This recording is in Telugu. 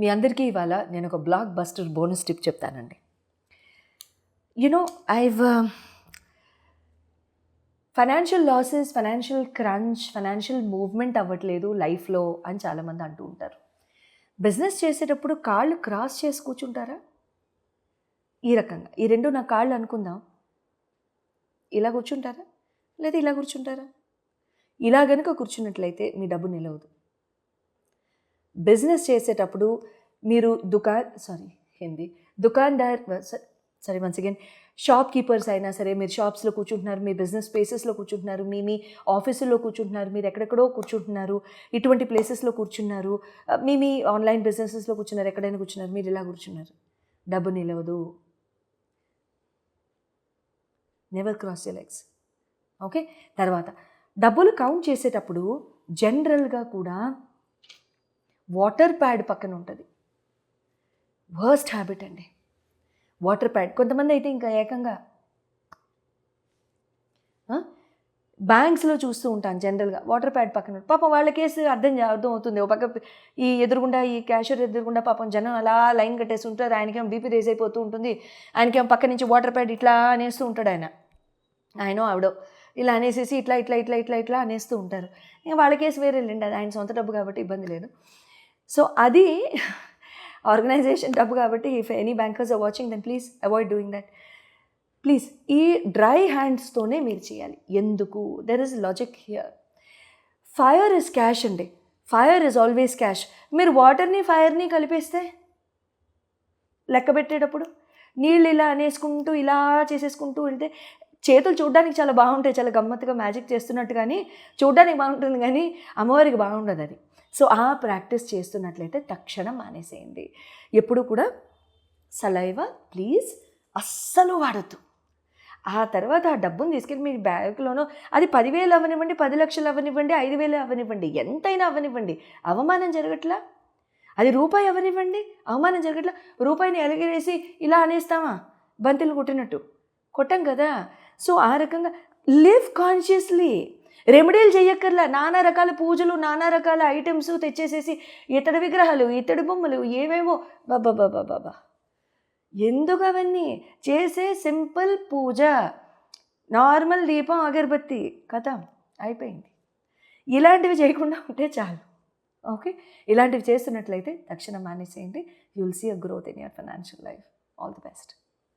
మీ అందరికీ ఇవాళ నేను ఒక బ్లాక్ బస్టర్ బోనస్ టిప్ చెప్తానండి you know I've financial losses financial crunch financial movement అవ్వట్లేదు లైఫ్లో అని చాలామంది అంటూ ఉంటారు. బిజినెస్ చేసేటప్పుడు కాళ్ళు క్రాస్ చేసి కూర్చుంటారా? ఈ రకంగా. ఈ రెండు నా కాళ్ళు అనుకుందాం. ఇలా కూర్చుంటారా? లేదా ఇలా కూర్చుంటారా? ఇలా గనుక కూర్చున్నట్లయితే మీ డబ్బు నిలవదు. బిజినెస్ చేసేటప్పుడు మీరు దుకాన్ సారీ హిందీ దుకాన్దార్ sorry once again shopkeepers అయినా సరే మీరు షాప్స్లో కూర్చుంటున్నారు మీ బిజినెస్ ప్లేసెస్లో కూర్చుంటున్నారు మీ మీ ఆఫీసుల్లో కూర్చుంటున్నారు మీరు ఎక్కడెక్కడో కూర్చుంటున్నారు ఇటువంటి ప్లేసెస్లో కూర్చున్నారు మీ మీ ఆన్లైన్ బిజినెసెస్లో కూర్చున్నారు ఎక్కడైనా కూర్చున్నారు మీరు ఇలా కూర్చున్నారు. డబ్బు నిలవదు. Never cross you legs okay? తర్వాత డబ్బులు కౌంట్ చేసేటప్పుడు జనరల్గా కూడా వాటర్ ప్యాడ్ పక్కన ఉంటుంది. వర్స్ట్ హ్యాబిట్ అండి. వాటర్ ప్యాడ్ కొంతమంది అయితే ఇంకా ఏకంగా బ్యాంక్స్లో చూస్తూ ఉంటాను జనరల్గా వాటర్ ప్యాడ్ పక్కన పాపం వాళ్ళ కేసు అర్థం అర్థం అవుతుంది ఒక పక్క ఈ ఎదురుగుండా ఈ క్యాషియర్ ఎదురుగుండా పాపం జనం అలా లైన్ కట్టేసి ఉంటారు. ఆయనకేం బీపీ రేజ్ అయిపోతూ ఉంటుంది. ఆయనకేం పక్క నుంచి వాటర్ ప్యాడ్ ఇట్లా అనేస్తూ ఉంటాడు ఆయన. ఆయనో ఆవిడో. ఇలా అనేసేసి ఇట్లా ఇట్లా ఇట్లా ఇట్లా ఇట్లా అనేస్తూ ఉంటారు. ఇంకా వాళ్ళ కేసు వేరే లేండి అది ఆయన సొంత డబ్బు కాబట్టి ఇబ్బంది లేదు. సో అది ఆర్గనైజేషన్ డబ్బు కాబట్టి if any bankers are watching then please avoid doing that please ఈ డ్రై హ్యాండ్స్తోనే మీరు చేయాలి. ఎందుకు? There is logic here fire is cash అండి. ఫైర్ ఇస్ ఆల్వేస్ క్యాష్ మీరు వాటర్ని ఫైర్ని కలిపేస్తే లెక్క పెట్టేటప్పుడు నీళ్ళు ఇలా అనేసుకుంటూ ఇలా చేసేసుకుంటూ వెళ్తే చేతులు చూడడానికి చాలా బాగుంటాయి. చాలా గమ్మత్తుగా మ్యాజిక్ చేస్తున్నట్టు కానీ చూడడానికి బాగుంటుంది కానీ అమ్మవారికి బాగుండదు అది. సో ఆ ప్రాక్టీస్ చేస్తున్నట్లయితే తక్షణం మానేసేయండి. ఎప్పుడు కూడా సలైవ ప్లీజ్ అస్సలు వాడద్దు. ఆ తర్వాత ఆ డబ్బును తీసుకెళ్ళి మీ బ్యాగ్లోనో అది పదివేలు అవ్వనివ్వండి పది లక్షలు అవ్వనివ్వండి ఐదు వేలు అవ్వనివ్వండి ఎంతైనా అవ్వనివ్వండి అవమానం జరగట్లా? అది రూపాయి అవ్వనివ్వండి అవమానం జరగట్లా? రూపాయిని ఎలగరేసి ఇలా అనేస్తామా? బంతిలు కొట్టినట్టు. కొట్టాం కదా? సో ఆ రకంగా లివ్ కాన్షియస్లీ. రెమెడీలు చేయక్కర్లా. నానా రకాల పూజలు నానా రకాల ఐటమ్స్ తెచ్చేసేసి ఇతడి విగ్రహాలు ఇతడి బొమ్మలు ఏవేవో బాబా బాబా బాబా ఎందుకు అవన్నీ? చేసే సింపుల్ పూజ. నార్మల్ దీపం అగరబత్తి. కథ అయిపోయింది. ఇలాంటివి చేయకుండా ఉంటే చాలు. ఓకే? ఇలాంటివి చేస్తున్నట్లయితే తక్షణం మానేసేయండి. You'll see a growth in your financial life all the best